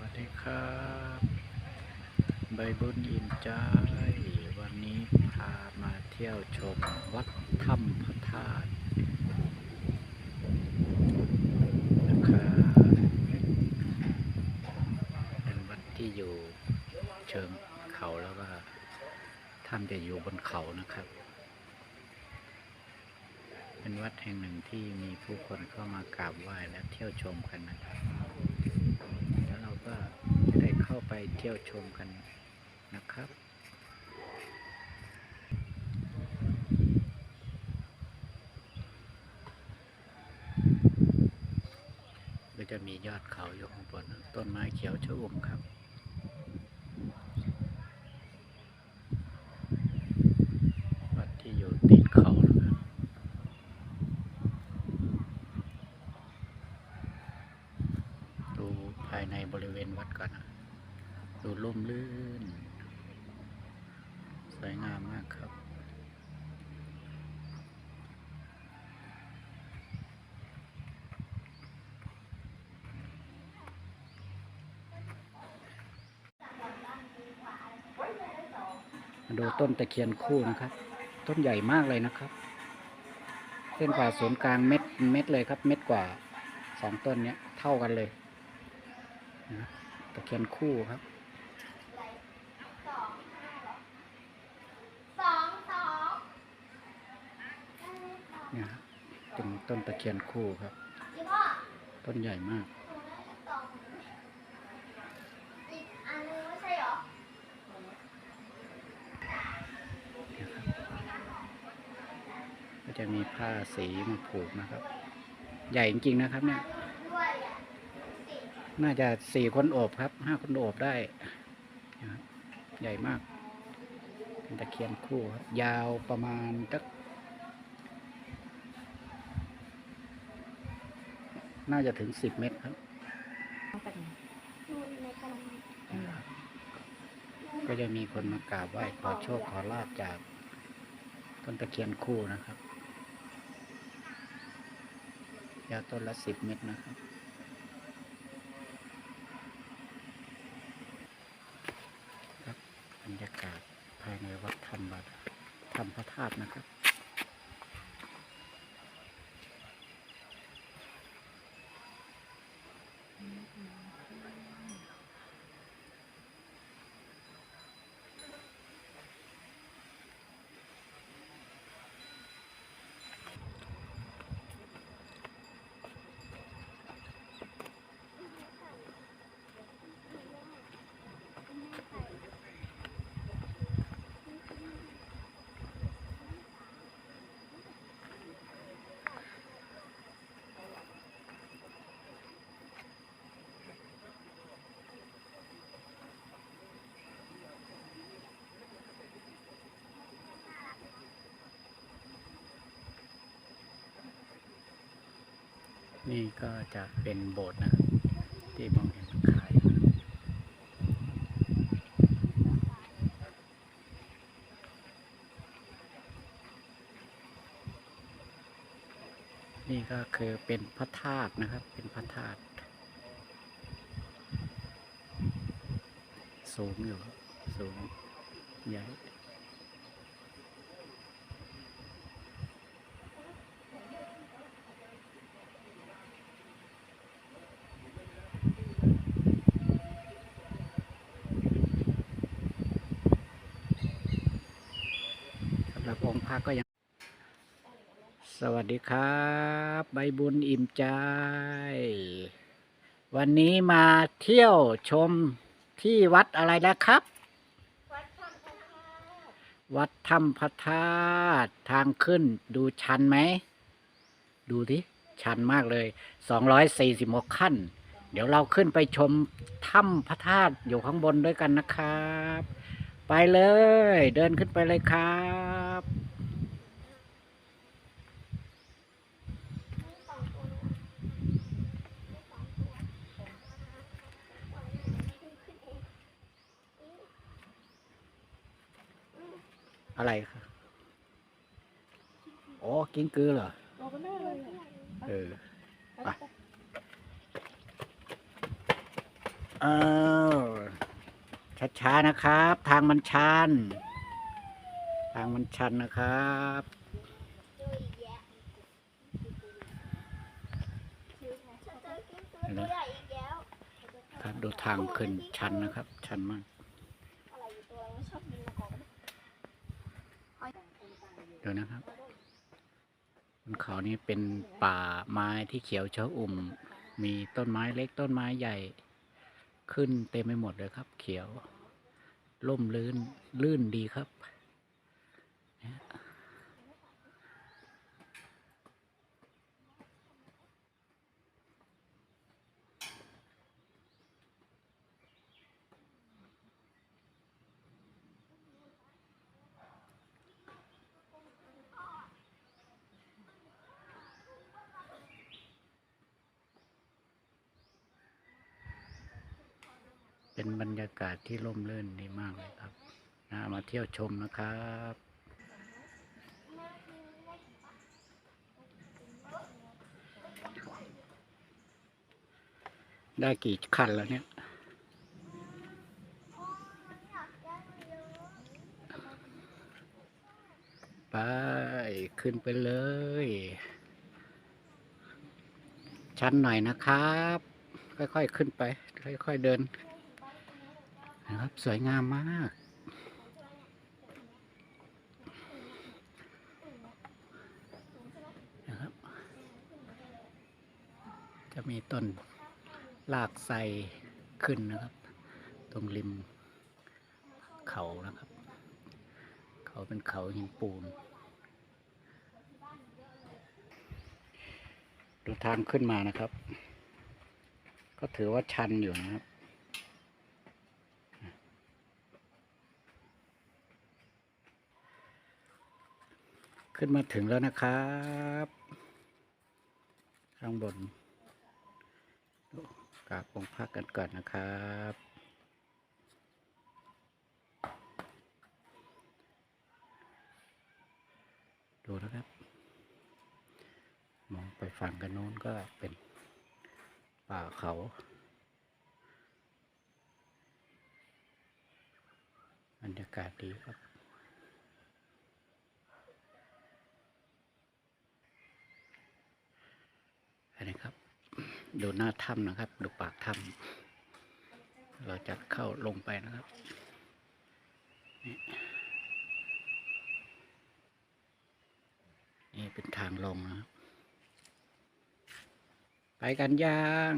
วัสดีครับ ใบบุญอินใจ วันนี้พามาเที่ยวชมวัดถ้ำพระธาตุนะครับเป็นวัดที่อยู่เชิงเขาแล้วก็ถ้ำจะอยู่บนเขานะครับ เป็นวัดแห่งหนึ่งที่มีผู้คนเข้ามากราบไหว้และเที่ยวชมกันนะครับ แล้วเราก็จะได้ เข้าไปเที่ยวชมกันนะครับ ก็จะมียอดเขาอยู่ข้างบนต้นไม้เขียวชอุ่มครับวัดที่อยู่ติดเขาดูภายในบริเวณวัดก่อนนะ ดูร่มรื่น สวยงามมากครับ มาดูต้นตะเคียนคู่นะครับ ต้นใหญ่มากเลยนะครับ เส้นผ่าศูนย์กลางเม็ดเม็ดเลยครับ เม็ดกว่าสองต้นเนี้ยเท่ากันเลยนะตะเคียนคู่ครับ สองสอง เนี่ยครับเป็นต้นตะเคียนคู่ครับยี่พ่อต้นใหญ่มากหนูได้สองอีกอันนึงไม่ใช่เหรอก็จะมีผ้าสีมาผูกนะครับ ใหญ่จริงๆนะครับเนี่ยด้วยอะสี่น่าจะสี่คนโอบครับห้าคนโอบได้นะครับใหญ่มากเป็นตะเคียนคู่ครับยาวประมาณสัก น่าจะถึงสิบเมตรครับนู่นในกระมังก็จะมีคนมากราบไหว้ขอโชคขอลาบจากต้นตะเคียนคู่นะครับยาวต้นละสิบเมตรนะครับครับบรรยากาศภายในวัดธรรมบัดธรรมพระธาตุนะครับ นี่ก็จะเป็นโบสถ์นะที่มองเห็นขายนี่ก็คือเป็นพระธาตุนะครับ เป็นพระธาตุสูงอยู่ สูงใหญ่ สำหรับองค์พระก็ยัง สวัสดีครับ ใบบุญอิ่มใจ วันนี้มาเที่ยวชมที่วัดอะไรนะครับวัดถ้ำพระธาตุวัดถ้ำพระธาตุทางขึ้นดูชันไหม ดูที่ชันมากเลย 246 ขั้น เดี๋ยวเราขึ้นไปชมถ้ำพระธาตุอยู่ข้างบนด้วยกันนะครับ ไปเลย เดินขึ้นไปเลยครับ สองตัวนู้นสองตัวขึ้นเอง อะไรครับอ๋อกิ้งกือเหรอบอกกันได้เลยอะเออไปเออช้าๆนะครับ ทางมันชัน ทางมันชันนะครับดูอีกแยะฉันเจอกิ้งตัวตัวใหญ่อีกแล้วครับดูทางขึ้นชันนะครับ ชันมาก อะไรอยู่ตัวนี้ชอบบินมาก่อน ดูนะครับบนเขานี้เป็นป่าไม้ที่เขียวชอุ่ม มีต้นไม้เล็กต้นไม้ใหญ่ ขึ้นเต็มไปหมดเลยครับ เขียว ร่มลื่น ลื่นดีครับ เป็นบรรยากาศที่ร่มรื่นดีมากเลยครับนะมาเที่ยวชมนะครับได้กี่คันแล้วเนี่ย ไป ขึ้นไปเลย ชั้นหน่อยนะครับ ค่อยๆขึ้นไป ค่อยๆเดิน นะครับ สวยงามมาก นะครับ จะมีต้นลากไทรขึ้นนะครับ ตรงริมเขานะครับ เขาเป็นเขาหินปูน ดูทางขึ้นมานะครับ ก็ถือว่าชันอยู่นะครับ ขึ้นมาถึงแล้วนะครับ ข้างบนกราบองค์พระกันก่อนนะครับ ดูนะครับ มองไปฝั่งกันโน้นก็เป็นป่าเขา บรรยากาศดีครับ อันนี้ครับ ดูหน้าถ้ำนะครับ ดูปากถ้ำเราจะเข้าลงไปนะครับนี่เป็นทางลงนะครับไปกันย่าง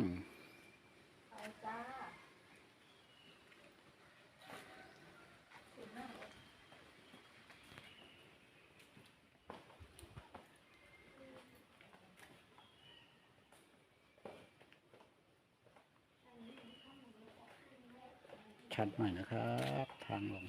ชัดหน่อยนะครับ ทางลง